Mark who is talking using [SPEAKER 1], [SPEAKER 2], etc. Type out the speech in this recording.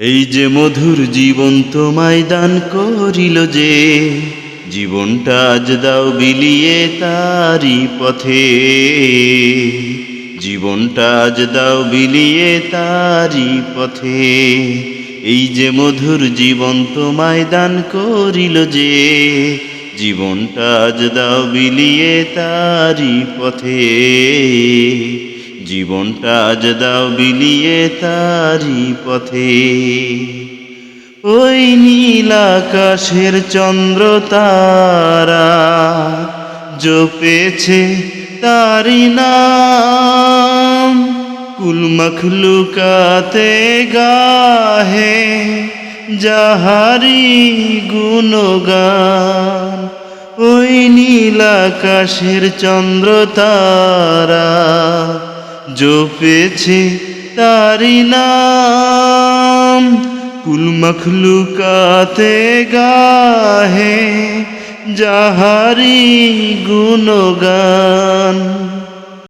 [SPEAKER 1] এই যে মধুর জীবন তোমায় দান করিল যে, জীবনটা আজ দাও বিলিয়ে তারি পথে। জীবনটা আজ দাও বিলিয়ে তারি পথে। এই যে মধুর জীবন তোমায় দান করিল যে, জীবনটা আজ দাও বিলিয়ে তারি পথে। জীবনটা আজ দাও বিলিয়ে তারি পথে। ওই নীল আকাশের চন্দ্র তারা জপেছে তারি নাম। কুল মখলুকাতে গাহে যাহারি গুণগান। ওই নীল আকাশের চন্দ্র তারা জপেছে তারি নাম। কুল মখলুকাতে গাহে যাহারি গুণগান।